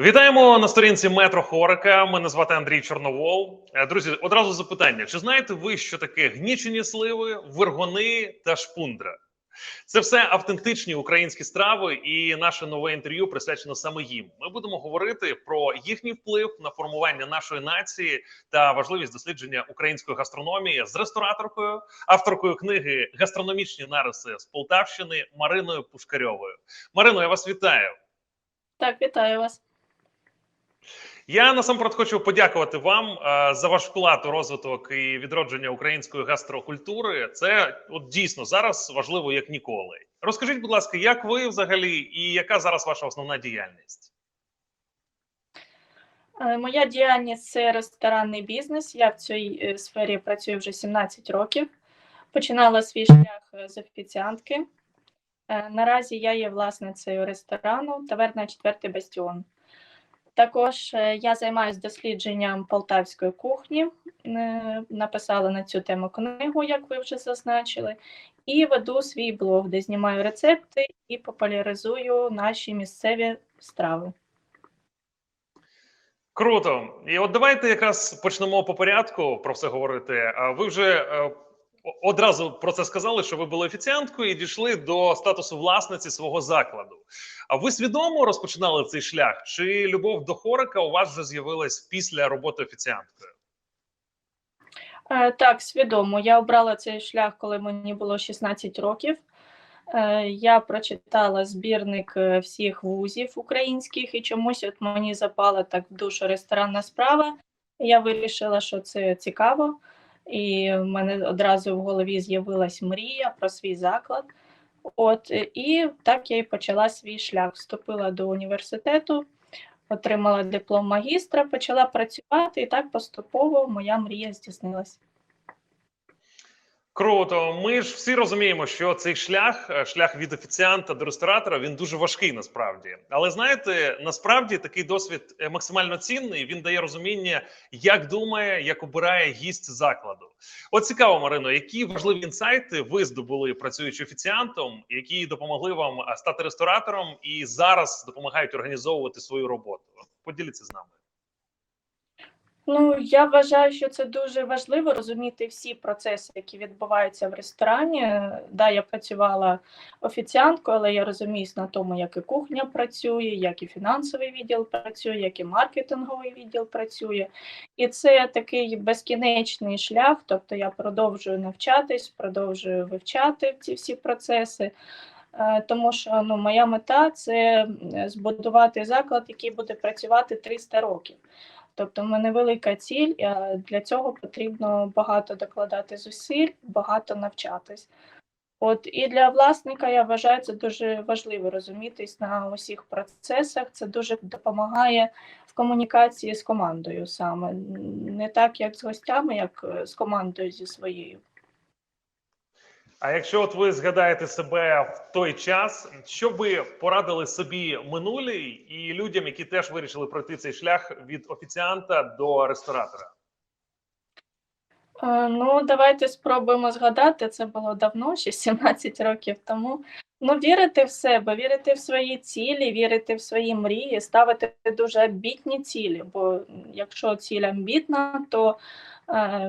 Вітаємо на сторінці Метро Хорика. Мене звати Андрій Чорновол. Е, Друзі, одразу запитання: чи знаєте ви, що таке гнічені сливи, виргони та шпундра? Це все автентичні українські страви, і наше нове інтерв'ю присвячено саме їм. Ми будемо говорити про їхній вплив на формування нашої нації та важливість дослідження української гастрономії з рестораторкою, авторкою книги Гастрономічні нариси з Полтавщини Мариною Пушкарьовою. Марино, я вас вітаю. Так, вітаю вас. Я насамперед хочу подякувати вам е, за ваш вклад у розвиток і відродження української гастрокультури. Це от дійсно зараз важливо як ніколи. Розкажіть, будь ласка, як ви взагалі і яка зараз ваша основна діяльність? Е, Моя діяльність це ресторанний бізнес. Я в цій е, сфері працюю вже 17 років. Починала свій шлях з офіціантки. Наразі я є власницею ресторану Таверна Четвертий Бастіон. Також е, я займаюся дослідженням полтавської кухні, е, написала на цю тему книгу, як ви вже зазначили, і веду свій блог, де знімаю рецепти і популяризую наші місцеві страви. Круто, і от давайте якраз почнемо по порядку про все говорити. Ви вже е, одразу про це сказали, що ви були офіціанткою і дійшли до статусу власниці свого закладу. А ви свідомо розпочинали цей шлях? Чи любов до хорика у вас вже з'явилась після роботи офіціанткою? Е, Так, свідомо. Я обрала цей шлях, коли мені було 16 років. Е, Я прочитала збірник е, всіх вузів українських, і чомусь от мені запала так в душу ресторанна справа. Я вирішила, що це цікаво, і в мене одразу в голові з'явилась мрія про свій заклад. От, і так я і почала свій шлях. Вступила до університету, отримала диплом магістра, почала працювати, і так поступово моя мрія здійснилась. Круто. Ми ж всі розуміємо, що цей шлях, е, шлях від офіціанта до ресторатора, він дуже важкий насправді. Але знаєте, насправді такий досвід е, максимально цінний. Він дає розуміння, як думає, як обирає гість закладу. От цікаво, Марино, які важливі інсайти ви здобули працюючи офіціантом, які допомогли вам е, стати ресторатором і зараз допомагають організовувати свою роботу. Поділіться з нами. Ну, я вважаю, що це дуже важливо розуміти всі процеси, які відбуваються в ресторані. Да, я працювала офіціанткою, але я розуміюсь на тому, як і кухня працює, як і фінансовий відділ працює, як і маркетинговий відділ працює. І це такий безкінечний шлях. Тобто я продовжую навчатись, продовжую вивчати ці всі процеси. Е, Тому що ну, моя мета це збудувати заклад, який буде працювати 300 років. Тобто, в мене велика ціль, а для цього потрібно багато докладати зусиль, багато навчатись. От і для власника я вважаю це дуже важливо розумітись на усіх процесах. Це дуже допомагає в комунікації з командою саме не так, як з гостями, як е, з командою зі своєю. А якщо от ви згадаєте себе в той час, що ви порадили собі минулій і людям, які теж вирішили пройти цей шлях від офіціанта до ресторатора? Е, Ну, давайте спробуємо згадати. Це було давно, ще 17 років тому. Ну, вірити в себе, вірити в свої цілі, вірити в свої мрії, ставити дуже амбітні цілі. Бо якщо ціль амбітна, то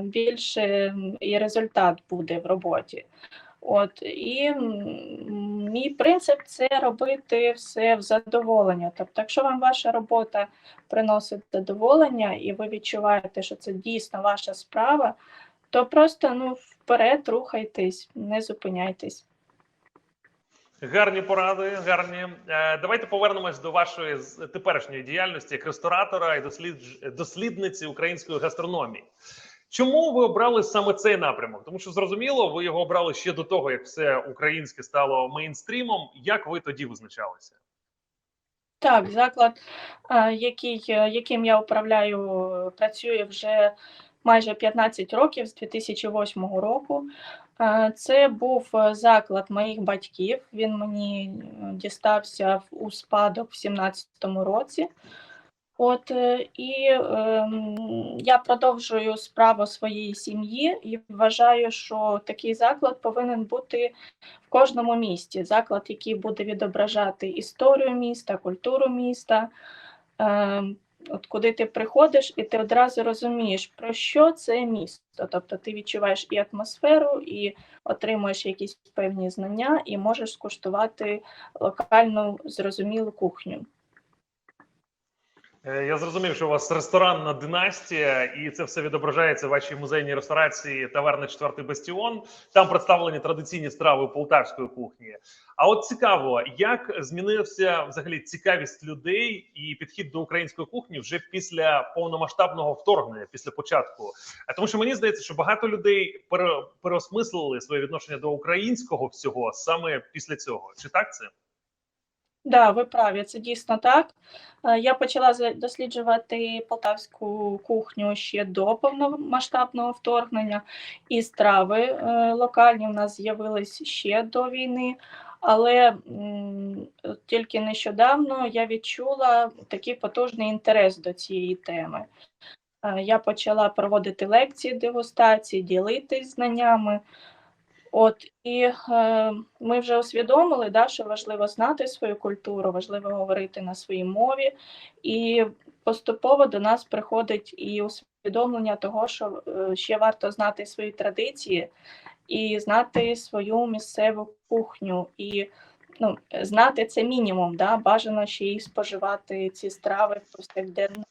більше і результат буде в роботі. От і мій принцип це робити все в задоволення. Тобто, якщо вам ваша робота приносить задоволення, і ви відчуваєте, що це дійсно ваша справа, то просто ну, вперед рухайтесь, не зупиняйтесь. Гарні поради, гарні. Е, Давайте повернемось до вашої теперішньої діяльності як ресторатора і дослідниці української гастрономії. Чому ви обрали саме цей напрямок? Тому що зрозуміло, ви його обрали ще до того, як все українське стало мейнстрімом. Як ви тоді визначалися? Так, заклад, е, який, е, яким я управляю, працює вже майже 15 років з 2008 року. Е, Це був заклад моїх батьків. Він мені дістався у спадок в 2017 році. От е, і ем, я продовжую справу своєї сім'ї і вважаю, що такий заклад повинен бути в кожному місті. Заклад, який буде відображати історію міста, культуру міста, е, от куди ти приходиш, і ти одразу розумієш, про що це місто. Тобто ти відчуваєш і атмосферу, і отримуєш якісь певні знання, і можеш скуштувати локальну зрозумілу кухню. Е, Я зрозумів, що у вас ресторанна династія, і це все відображається в вашій музейній ресторації таверна Четвертий Бастіон. Там представлені традиційні страви полтавської кухні. А от цікаво, як змінився взагалі цікавість людей і підхід до української кухні вже після повномасштабного вторгнення, після початку. А тому, що мені здається, що багато людей пере- переосмислили своє відношення до українського всього саме після цього. Чи так це? Да, ви праві, це дійсно так. Е, Я почала досліджувати полтавську кухню ще до повномасштабного вторгнення, і страви е, локальні в нас з'явились ще до війни. Але тільки нещодавно я відчула такий потужний інтерес до цієї теми. Е, Я почала проводити лекції, дегустації, ділитись знаннями. От і е, ми вже усвідомили, да, що важливо знати свою культуру, важливо говорити на своїй мові, і поступово до нас приходить і усвідомлення того, що е, ще варто знати свої традиції і знати свою місцеву кухню. І ну, знати це мінімум, да, бажано ще й споживати ці страви в повсякденному.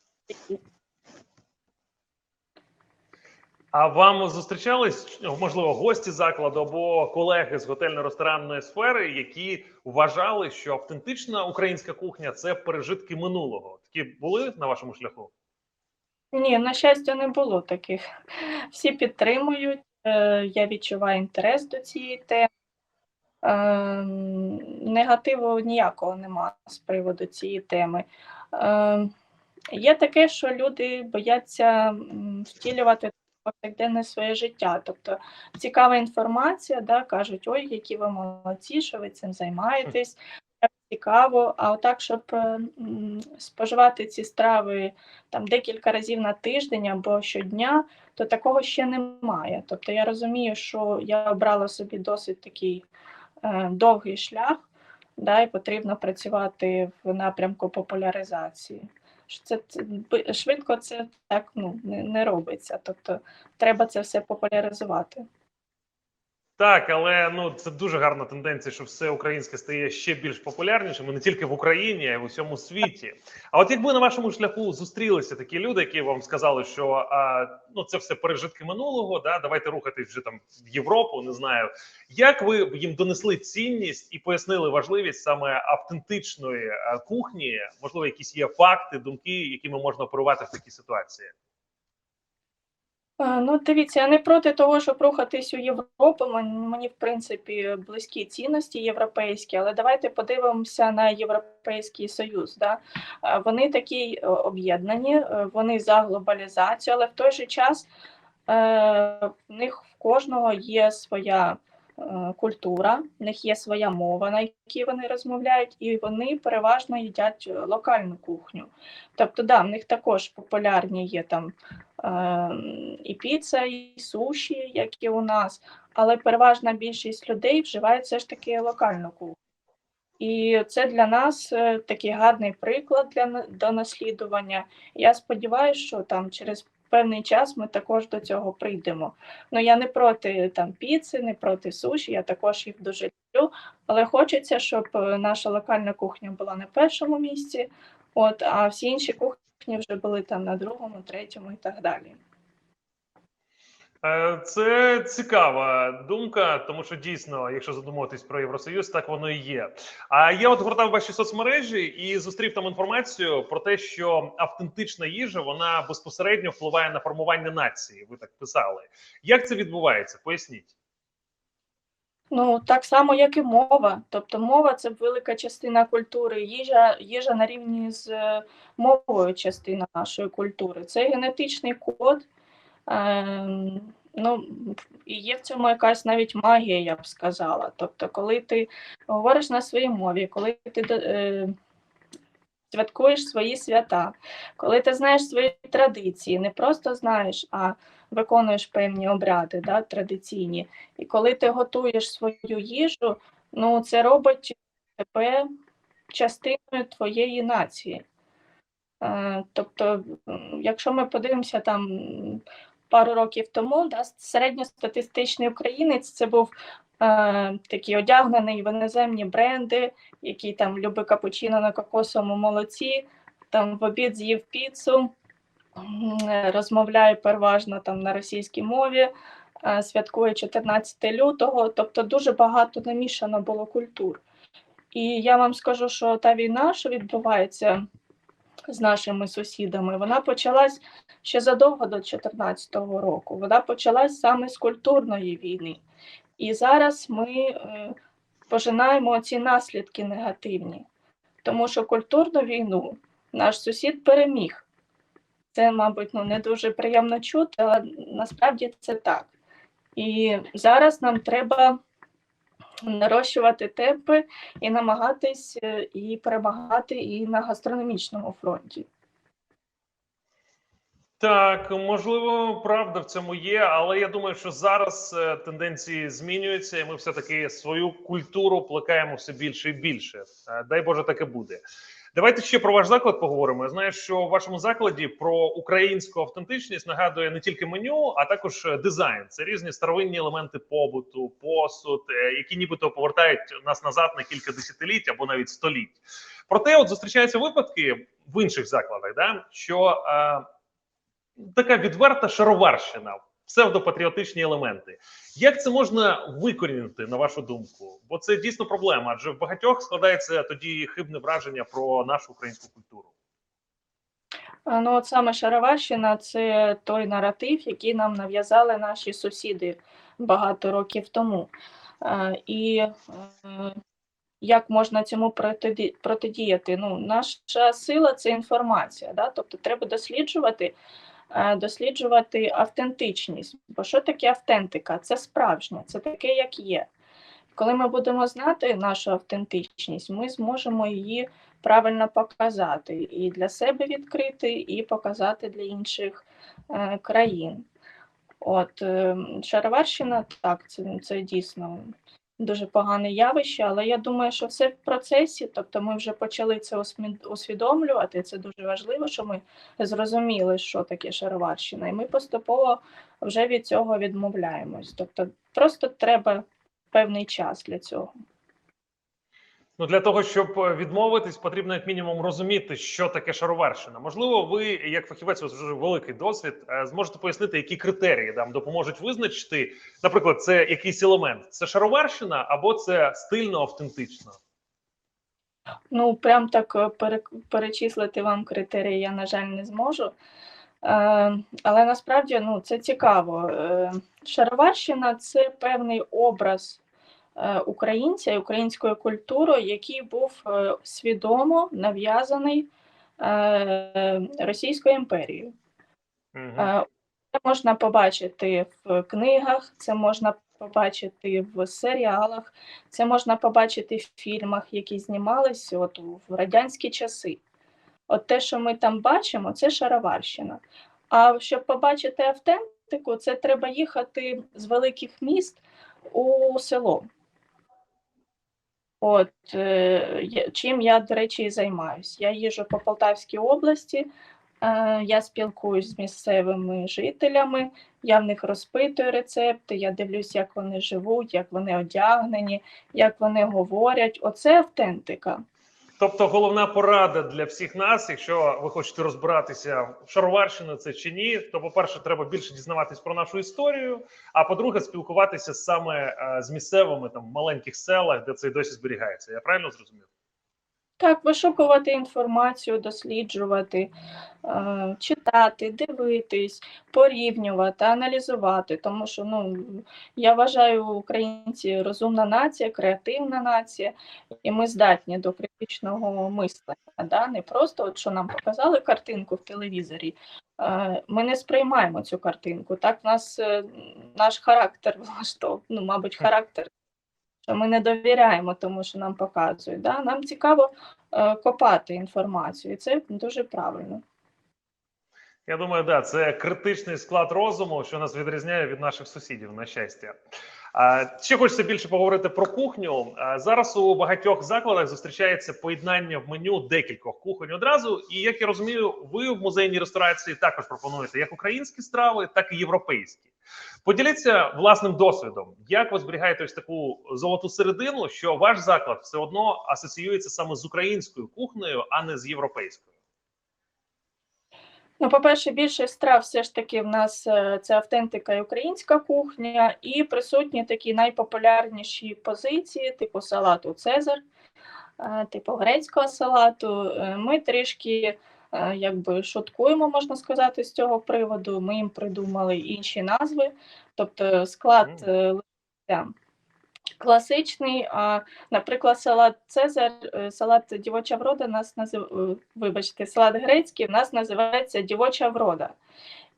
А вам зустрічались можливо гості закладу або колеги з готельно-ресторанної сфери, які вважали, що автентична українська кухня це пережитки минулого? Такі були на вашому шляху? Ні, на щастя, не було таких. Всі підтримують. е, Я відчуваю інтерес до цієї теми. Е, Негативу ніякого нема з приводу цієї теми. Е, Є таке, що люди бояться втілювати повсякденне своє життя. Тобто цікава інформація, да, кажуть, ой, які ви молодці, що ви цим займаєтесь. Цікаво, а отак, щоб е, споживати ці страви там декілька разів на тиждень або щодня, то такого ще немає. Тобто я розумію, що я обрала собі досить такий е, довгий шлях, да, і потрібно працювати в напрямку популяризації. Що Це, швидко це так ну, не робиться. Тобто треба це все популяризувати. Так, але ну це дуже гарна тенденція, що все українське стає ще більш популярнішим і не тільки в Україні, а й в усьому світі. А от якби на вашому шляху зустрілися такі люди, які вам сказали, що а, ну це все пережитки минулого, да, давайте рухатись вже там в Європу, не знаю. Як ви б їм донесли цінність і пояснили важливість саме автентичної кухні? Можливо, якісь є факти, думки, якими можна оперувати в такій ситуації? Ну, дивіться, я не проти того, щоб рухатись у Європу. Мені, в принципі, близькі цінності європейські, але давайте подивимося на Європейський Союз. Да? Вони такі е, об'єднані, е, вони за глобалізацію, але в той же час е, в них в кожного є своя культура, в них є своя мова, на якій вони розмовляють, і вони переважно їдять е, локальну кухню. Тобто, да, в них також популярні є там е, і піца, і суші, як і у нас, але переважна більшість людей вживають все ж таки локальну кухню. І це для нас е, такий гарний приклад для до наслідування. Я сподіваюся, що там через певний час ми також до цього прийдемо. Ну я не проти там піци, не проти суші, я також їх дуже люблю, але хочеться, щоб е, наша локальна кухня була на першому місці, от, а всі інші кухні вже були там на другому, третьому і так далі. Е, Це цікава думка, тому що дійсно, якщо задумуватись про Євросоюз, так воно і є. А я от гортав ваші соцмережі і зустрів там інформацію про те, що автентична їжа вона безпосередньо впливає на формування нації. Ви так писали. Як це відбувається? Поясніть. Ну, так само, як і мова. Тобто мова це велика частина культури. Їжа, їжа на рівні з е, мовою частина нашої культури. Це генетичний код. Ем, ну, і є в цьому якась навіть магія, я б сказала. Тобто, коли ти говориш на своїй мові, коли ти е, святкуєш свої свята, коли ти знаєш свої традиції, не просто знаєш, а виконуєш певні обряди да, традиційні. І коли ти готуєш свою їжу, ну це робить тебе частиною твоєї нації. Е, Тобто, якщо ми подивимося там пару років тому, да, середньостатистичний українець це був е, такий одягнений в іноземні бренди, який там любить капучино на кокосовому молоці, там в обід з'їв піцу, е, розмовляє переважно там на російській мові, е, святкує 14 лютого. Тобто дуже багато намішано було культур. І я вам скажу, що та війна, що відбувається з нашими сусідами, вона почалась ще задовго до 2014 року. Вона почалась саме з культурної війни. І зараз ми е, пожинаємо ці наслідки негативні, тому що культурну війну наш сусід переміг. Це, мабуть, ну, не дуже приємно чути, але насправді це так. І зараз нам треба нарощувати темпи і намагатись е, і перемагати і на гастрономічному фронті. Так, можливо, правда в цьому є, але я думаю, що зараз е, тенденції змінюються, і ми все таки свою культуру плекаємо все більше і більше. Е, Дай Боже, таке буде. Давайте ще про ваш заклад поговоримо. Я знаю, що в вашому закладі про українську автентичність нагадує не тільки меню, а також е, дизайн. Це різні старовинні елементи побуту, посуд, е, які нібито повертають нас назад на кілька десятиліть або навіть століть. Проте, от зустрічаються випадки в інших закладах, да, що е, така відверта шароварщина, псевдопатріотичні елементи. Як це можна викорінити, на вашу думку? Бо це дійсно проблема, адже в багатьох складається тоді хибне враження про нашу українську культуру. Ну, от саме Шароварщина це той наратив, який нам нав'язали наші сусіди багато років тому. І е, як можна цьому протидіяти? Ну, наша сила це інформація, да? тобто треба досліджувати, досліджувати автентичність. Бо що таке автентика? Це справжнє, це таке, як є. Коли ми будемо знати нашу автентичність, ми зможемо її правильно показати і для себе відкрити, і показати для інших е, країн. От е, Шароварщина, так, це, це дійсно дуже погане явище, але я думаю, що все в процесі, тобто ми вже почали це усвідомлювати. Це дуже важливо, що ми зрозуміли, що таке шароварщина, і ми поступово вже від цього відмовляємось. Тобто, просто треба певний час для цього. Ну для того, щоб е, відмовитись, потрібно як мінімум розуміти, що таке шароварщина. Можливо, ви, як фахівець, у вас вже великий досвід, е, зможете пояснити, які критерії нам допоможуть визначити, наприклад, це якийсь елемент, це шароварщина або це стильно автентично. Ну, прям так е, перечислити вам критерії я, на жаль, не зможу. Але насправді ну, це цікаво. Шароварщина це певний образ українця і української культури, який був е, свідомо нав'язаний е, Російською імперією. Угу. Е, Це можна побачити в книгах, це можна побачити в серіалах, це можна побачити в фільмах, які знімалися от в радянські часи. От те, що ми там бачимо, це шароварщина. А щоб побачити автентику, це треба їхати з великих міст у село. От е, чим я, до речі, і займаюся. Я їжу по Полтавській області, Е, Я спілкуюсь з місцевими жителями, я в них розпитую рецепти, я дивлюсь, як вони живуть, як вони одягнені, як вони говорять. Оце автентика. Тобто, головна порада для всіх нас, якщо ви хочете розбиратися в шароварщина це чи ні, то по-перше, треба більше дізнаватись про нашу історію. А по-друге, спілкуватися саме е, з місцевими там маленьких селах, де це досі зберігається. Я правильно зрозумів? Так, вишукувати інформацію, досліджувати, е, читати, дивитись, порівнювати, аналізувати. Тому що ну, я вважаю, українці розумна нація, креативна нація, і ми здатні до критичного мислення. Да? Не просто, от, що нам показали картинку в телевізорі. е, Ми не сприймаємо цю картинку. Так, нас е, наш характер влаштовує, ну, мабуть, характер. Що ми не довіряємо тому, що нам показують. Да? Нам цікаво е, копати інформацію, і це дуже правильно. Я думаю, да, це критичний склад розуму, що нас відрізняє від наших сусідів, на щастя. Ще хочеться більше поговорити про кухню. Зараз у багатьох закладах зустрічається поєднання в меню декількох кухонь одразу. І як я розумію, ви в музейній ресторації також пропонуєте як українські страви, так і європейські. Поділіться власним досвідом, як ви зберігаєте ось таку золоту середину, що ваш заклад все одно асоціюється саме з українською кухнею, а не з європейською. Ну, по-перше, більшість страв все ж таки в нас е, це автентика і українська кухня, і присутні такі найпопулярніші позиції, типу салату Цезар, е, типу грецького салату. Е, Ми трішки якби шуткуємо, можна сказати, з цього приводу. Ми їм придумали інші назви, тобто склад Мгм. Класичний. А, наприклад, салат Цезар, е, салат дівоча врода нас назив... е, вибачте, салат грецький в нас називається дівоча врода.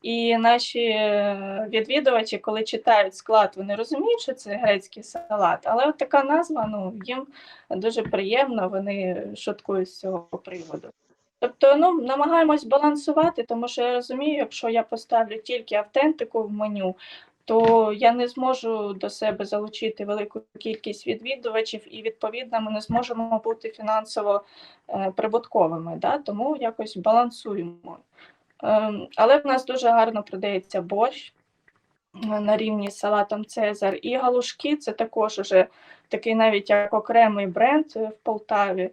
І наші е, відвідувачі, коли читають склад, вони розуміють, що це грецький салат, але от така назва ну, їм дуже приємно, вони шуткують з цього приводу. Тобто, ну, намагаємось балансувати, тому що я розумію, якщо я поставлю тільки автентику в меню, то я не зможу до себе залучити велику кількість відвідувачів, і відповідно ми не зможемо бути фінансово е, прибутковими. Да? Тому якось балансуємо. Ем, але в нас дуже гарно продається борщ е, на рівні з салатом Цезар. І галушки це також уже такий навіть як окремий бренд е, в Полтаві.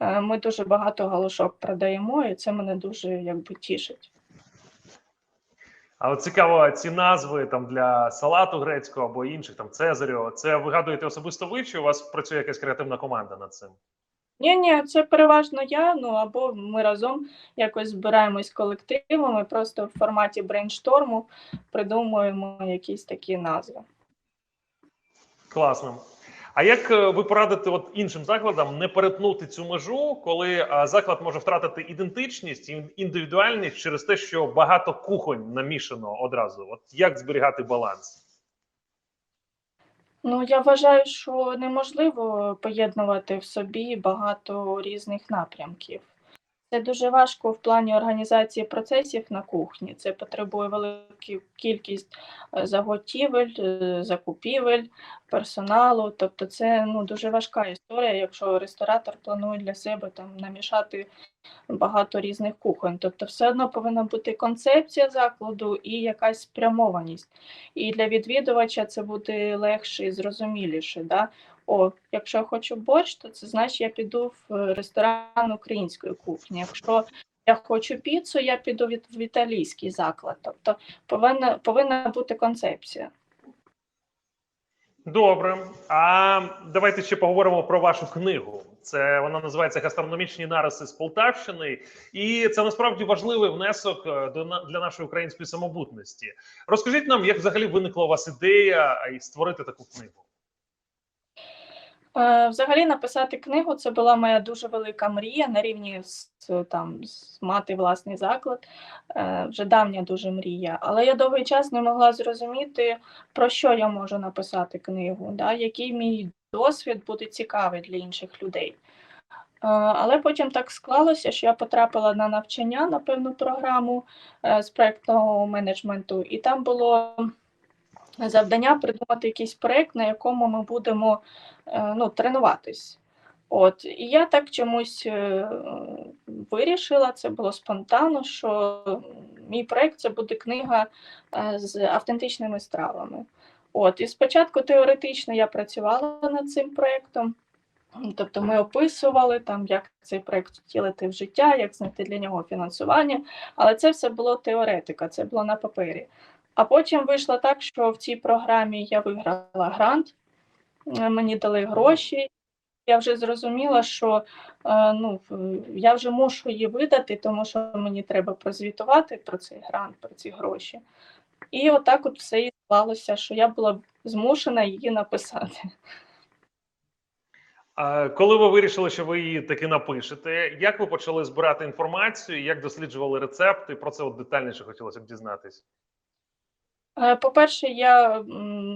Ми дуже багато галушок продаємо, і це мене дуже якби тішить. А цікаво, ці назви там для салату грецького або інших там Цезарю. Це вигадуєте особисто ви, чи у вас працює якась креативна команда над цим? Ні, ні, це переважно я. Ну або ми разом якось збираємось колективами, просто в форматі брейншторму придумуємо якісь такі назви. Класно. А як е, ви порадите от іншим закладам не перетнути цю межу, коли заклад може втратити ідентичність і індивідуальність через те, що багато кухонь намішано одразу? От як зберігати баланс? Ну, я вважаю, що неможливо поєднувати в собі багато різних напрямків. Це дуже важко в плані організації процесів на кухні. Це потребує велику кількість е, заготівель, е, закупівель, персоналу. Тобто, це ну, дуже важка історія, якщо ресторатор планує для себе там намішати багато різних кухонь. Тобто, все одно повинна бути концепція закладу і якась спрямованість. І для відвідувача це буде легше і зрозуміліше. Да? О, якщо я хочу борщ, то це значить я піду в е, ресторан української кухні. Якщо я хочу піцу, я піду від, в італійський заклад. Тобто повинна, повинна бути концепція. Добре. А давайте ще поговоримо про вашу книгу. Це вона називається Гастрономічні нариси з Полтавщини, і це насправді важливий внесок е, до для нашої української самобутності. Розкажіть нам, як взагалі виникла у вас ідея і створити таку книгу? Е, Взагалі написати книгу це була моя дуже велика мрія на рівні з там з мати власний заклад. Е, Вже давня дуже мрія. Але я довгий час не могла зрозуміти, про що я можу написати книгу, да? який мій досвід буде цікавий для інших людей. Е, Але потім так склалося, що я потрапила на навчання на певну програму е, з проектного менеджменту, і там було завдання придумати якийсь проект, на якому ми будемо е, ну, тренуватись. От, і я так чомусь е, вирішила, це було спонтанно, що мій проект це буде книга е, з автентичними стравами. От, і спочатку теоретично я працювала над цим проектом. Тобто ми описували там, як цей проект втілити в життя, як знайти для нього фінансування, але це все було теоретика, це було на папері. А потім вийшло так, що в цій програмі я виграла грант, е, мені дали гроші. Я вже зрозуміла, що е, ну, я вже мушу її видати, тому що мені треба прозвітувати про цей грант, про ці гроші. І отак от все і склалося, що я була змушена її написати. Коли ви вирішили, що ви її таки напишете, як ви почали збирати інформацію, як досліджували рецепти? Про це от детальніше хотілося б дізнатись. Е, По-перше, я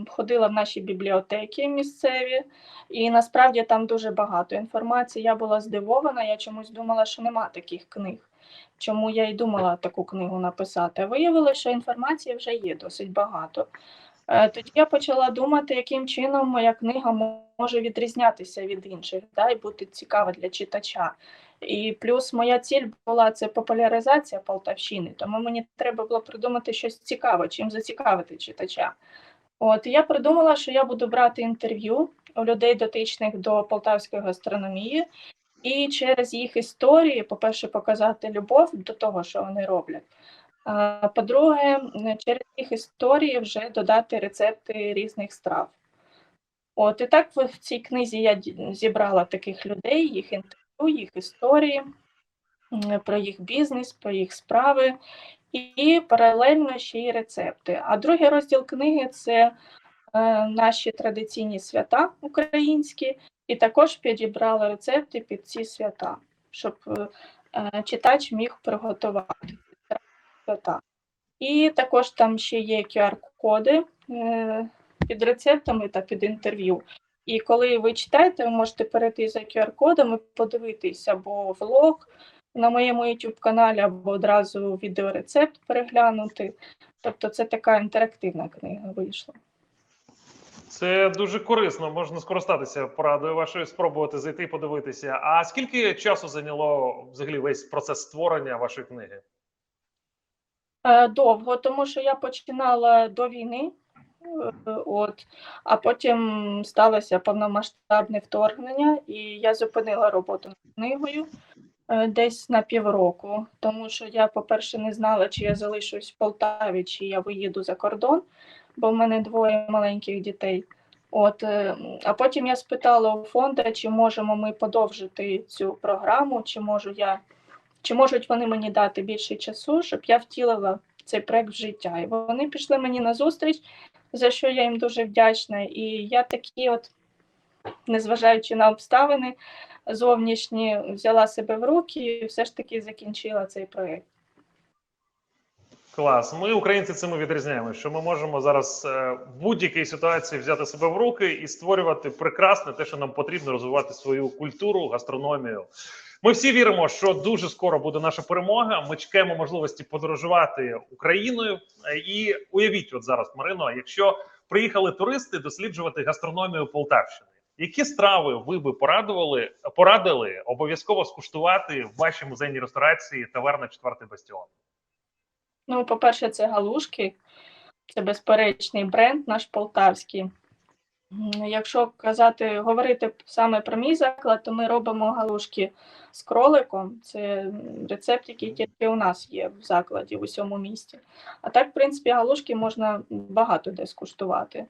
ходила в наші бібліотеки місцеві, і насправді там дуже багато інформації. Я була здивована, я чомусь думала, що нема таких книг. Чому я й думала таку книгу написати? Виявилося, що інформації вже є досить багато. Е, Тоді я почала думати, яким чином моя книга може відрізнятися від інших, да, і бути цікава для читача. І плюс моя ціль була це популяризація Полтавщини, тому мені треба було придумати щось цікаве, чим зацікавити читача. От я придумала, що я буду брати інтерв'ю у людей, дотичних до полтавської гастрономії, і через їх історії, по-перше, показати любов до того, що вони роблять. По-друге, через їх історії вже додати рецепти різних страв. От і так в цій книзі я зібрала таких людей, їх інтерв'ю, їх історії, про їх бізнес, про їх справи, і паралельно ще й рецепти. А другий розділ книги це е, наші традиційні свята українські, і також підібрала рецепти під ці свята, щоб е, читач міг приготувати свята. І також там ще є QR-коди е, під рецептами та під інтерв'ю. І коли ви читаєте, ви можете перейти за QR-кодом і подивитись або влог на моєму YouTube каналі, або одразу відеорецепт переглянути. Тобто це така інтерактивна книга вийшла. Це дуже корисно. Можна скористатися порадою вашою, спробувати зайти і подивитися. А скільки часу зайняло взагалі весь процес створення вашої книги? Е, Довго, тому що я починала до війни, е, от, а потім сталося повномасштабне вторгнення, і я зупинила роботу над книгою е, десь на півроку, тому що я, по-перше, не знала, чи я залишусь в Полтаві, чи я виїду за кордон, бо в мене двоє маленьких дітей. От, а потім я спитала у фонду, чи можемо ми подовжити цю програму, чи можу я чи можуть вони мені дати більше часу, щоб я втілила цей проект в життя. І вони пішли мені на зустріч, за що я їм дуже вдячна. І я такі, от, незважаючи на обставини зовнішні, взяла себе в руки і все ж таки закінчила цей проект. Клас. Ми, українці, цим і відрізняємося, що ми можемо зараз е, в будь-якій ситуації взяти себе в руки і створювати прекрасне те, що нам потрібно розвивати свою культуру, гастрономію. Ми всі віримо, що дуже скоро буде наша перемога. Ми чекаємо можливості подорожувати Україною. І уявіть, от зараз, Марино, якщо приїхали туристи досліджувати гастрономію Полтавщини, які страви ви би порадували порадили обов'язково скуштувати в вашій музейній ресторації таверна Четвертий бастіон? Ну, по-перше, це галушки, це безперечний бренд наш полтавський. Якщо казати, говорити саме про мій заклад, то ми робимо галушки з кроликом. Це рецепт, який тільки у нас є в закладі в усьому місті. А так, в принципі, галушки можна багато де скуштувати.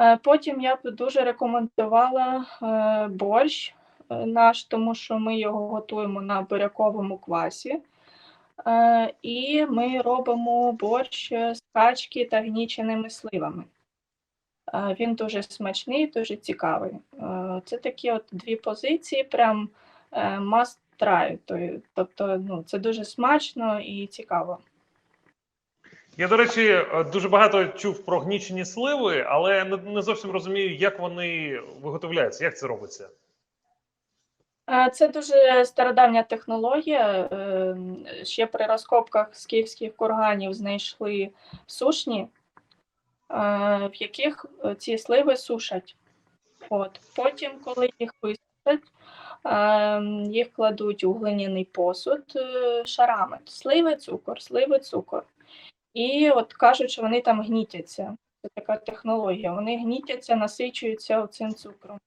Е, Потім я б дуже рекомендувала е, борщ е, наш, тому що ми його готуємо на буряковому квасі. І ми робимо борщ з качки та гніченими сливами. Е, Він дуже смачний, дуже цікавий. Е, Це такі от дві позиції, прям е, must try. Тобто, ну, це дуже смачно і цікаво. Я, до речі, дуже багато чув про гнічені сливи, але не, зовсім розумію, як вони виготовляються, як це робиться. Це дуже стародавня технологія. Ще при розкопках з київських курганів знайшли сушні, в яких е, ці сливи сушать. От. Потім, коли їх висушать, е, їх кладуть у глиняний посуд е, шарами. Сливи, цукор, сливи, цукор. І от кажуть, що вони там гнітяться. Це така технологія. Вони гнітяться, насичуються цим цукром.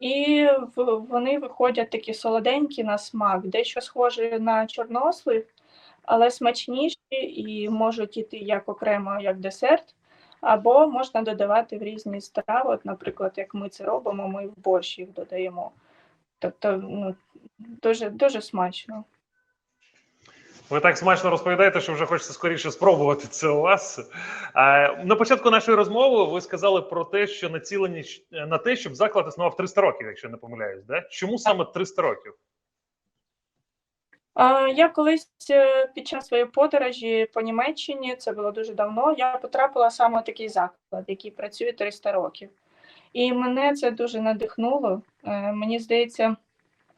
І вони виходять такі солоденькі на смак, дещо схожі на чорнослив, але смачніші і можуть іти як окремо, як десерт, або можна додавати в різні страви. От, наприклад, як ми це робимо, ми в борщ їх додаємо. Тобто ну, дуже, дуже смачно. Ви так смачно розповідаєте, що вже хочеться скоріше спробувати це у вас. На початку нашої розмови ви сказали про те, що націлені на те, щоб заклад існував 300 років, якщо не помиляюсь. Да? Чому саме 300 років? Я колись е, під час своєї подорожі по Німеччині, це було дуже давно, я потрапила саме в такий заклад, який працює 300 років. І мене це дуже надихнуло. Е, Мені здається,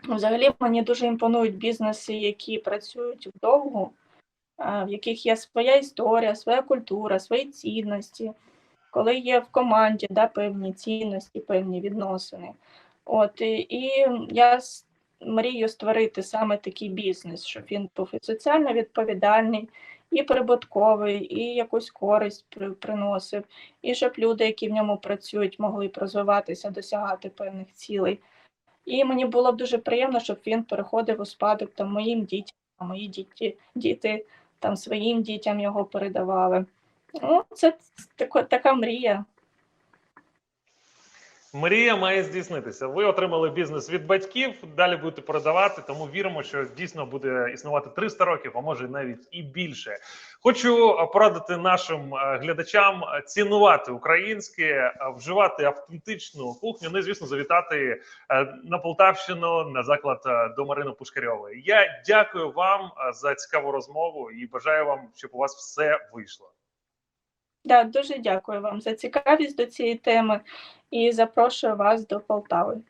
взагалі мені дуже імпонують бізнеси, які працюють вдовго, е, в яких є своя історія, своя культура, свої цінності. коли є в команді да, певні цінності, певні відносини. От і, і я мрію створити саме такий бізнес, щоб він був і соціально відповідальний, і прибутковий, і якусь користь при- приносив, і щоб люди, які в ньому працюють, могли б розвиватися, досягати певних цілей. І мені було б дуже приємно, щоб він переходив у спадок там моїм дітям, мої діти, діти там своїм дітям його передавали. Ну, це тако, така мрія. Мрія має здійснитися. Ви отримали бізнес від батьків, далі будете продавати. Тому віримо, що дійсно буде існувати 300 років, а може навіть і більше. Хочу порадити нашим е, глядачам е, цінувати українське, е, вживати автентичну кухню. Ну і звісно, завітати на Полтавщину на заклад до Марини Пушкарьової. Я дякую вам за цікаву розмову і бажаю вам, щоб у вас все вийшло. Да, дуже дякую вам за цікавість до цієї теми і запрошую вас до Полтави.